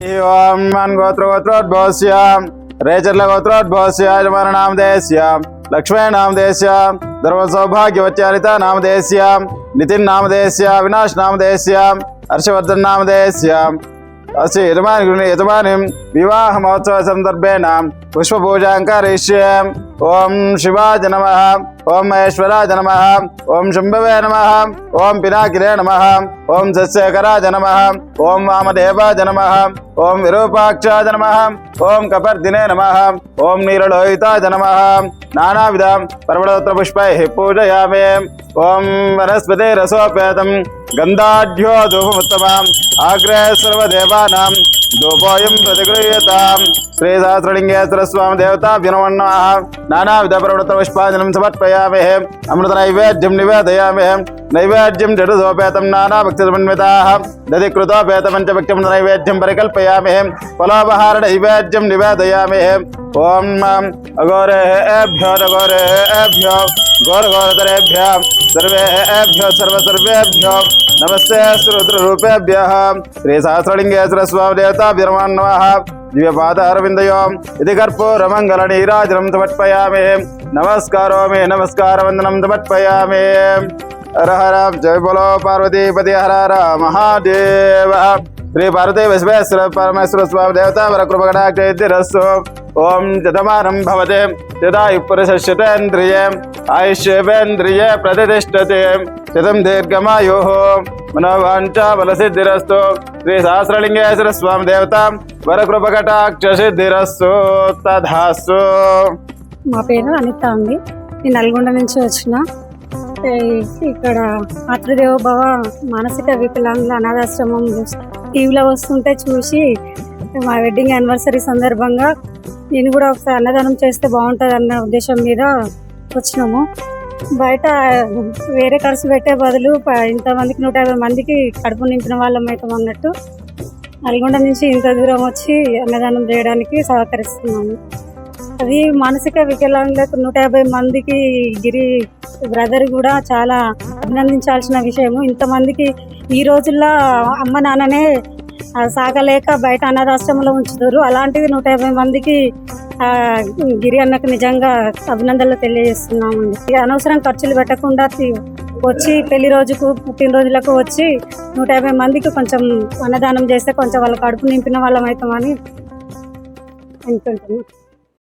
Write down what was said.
ఓం మన్ గోత్ర గోత్రోద్భవస్య రేచర్ల గోత్రోద్భవస్య యజమాన నామధేయస్య లక్ష్మీ నామధేయస్య ధర్మ సౌభాగ్యవత్యారిత నామధేయస్య నితిన్ నామధేయస్య అవినాష్ నామధేయస్య హర్షవర్ధన్ నామధేయస్య అస్య యజమాని యజమాని వివాహ మహోత్సవ సందర్భేణ పుష్పపూజాం కరిష్యే ओम शिवाय नम, ओम महेश्वराय नम, ओम शुंभवे नम, ओम पिनाकिरे नम, ओम सस्यकराय नम, ओम वामदेवाय नम, ओम विरूपाक्षाय नम, ओम कपर्दिने नम, ओम नीरलोहिताय नम। नानाविध पर्वतोत्र पुष्पैः पूजयामे। ओम वनस्पति रसोपेत गंधाढ़ो धूपमुत्तम आग्रह सर्वदेवानां धूपोऽयं प्रतिगृह्यताम्। श्री सहसिंग सरस्वाम देवता नाना विध प्रवृत्त पुष्पाजन श्रीसहस्रलिङ्गेश्वर स्वामिदेवताभ्यनुमन्नः नैवेद्यम समर्पयामहे। अमृतनैवेद्यं निवेदयामहे। नैवेद्यं जडसोपेतं नानाभक्तिसमन्विताः। दधिकृतोपेतपञ्चभक्तिं नैवेद्यम परिकल्पयामहे। फलोपहार नैवेद्यम निवेदयामह। ओम अगोरे एभ्यो निवेदयामहे ॐ माँ अघोरेभ्यो सर्वे घोरघोरतरेभ्यः सर्व सर्वेभ्य नमस्ते श्रोतृरूपेभ्यः श्रीसहस्रलिङ्गेश्वर स्वामिदेवताभ्यनुमन्नः ఓం అఘోరేభ్యో అఘోరేభ్యో ఘోర ఘోరతరేభ్య సర్వేభ్యో సర్వ సర్వేభ్యో నమస్తే శ్రుద్రూపేభ్య శ్రీ సహస్రలింగేశ్వర హర హర జయ బలో పార్వతీపతి హర హర మహాదేవ శ్రీ పార్వతీ విశ్వేశ్వర పరమేశ్వర స్వామి దేవత వరకృపగడాక్షరస్సు ఓం జతమానం భవతే యదాయు పురుషేంద్రియే ఆయుష్యేంద్రియే ప్రతిష్టతే శతం దీర్ఘమాయు మనోవాంఛ బలసిద్ధిరస్తు. శ్రీ సహస్రలింగేశ్వర స్వామి దేవత వరకృపకటాక్ష సిద్ధిరస్సు తధాస్సు మా పేరు అనిత అండి. నేను నల్గొండ నుంచి వచ్చిన. ఇక్కడ మాతృదేవ భవ మానసిక వికలాంగుల అనాథాశ్రమం టీవీలో వస్తుంటే చూసి మా వెడ్డింగ్ యానివర్సరీ సందర్భంగా నేను కూడా ఒకసారి అన్నదానం చేస్తే బాగుంటుంది అన్న ఉద్దేశం మీద వచ్చినాము. బయట వేరే ఖర్చు పెట్టే బదులు ఇంతమందికి నూట యాభై మందికి కడుపు నింపిన వాళ్ళం అవుతాం అన్నట్టు నల్గొండ నుంచి ఇంత దూరం వచ్చి అన్నదానం చేయడానికి సహకరిస్తున్నాము. అది మానసిక వికలాంగులకు నూట యాభై మందికి గిరి బ్రదర్ కూడా చాలా అభినందించాల్సిన విషయము. ఇంతమందికి ఈ రోజుల్లో అమ్మ నాన్ననే సాగలేక బయట అనాథాశ్రమంలో ఉంచుతారు. అలాంటిది నూట యాభై మందికి గిరి అన్నకు నిజంగా అభినందనలు తెలియజేస్తున్నామండి. అనవసరం ఖర్చులు పెట్టకుండా వచ్చి పెళ్ళి రోజుకు పుట్టినరోజులకు వచ్చి నూట యాభై మందికి కొంచెం అన్నదానం చేస్తే కొంచెం వాళ్ళ కడుపు నింపిన వాళ్ళం అవుతామని అనుకుంటున్నాం.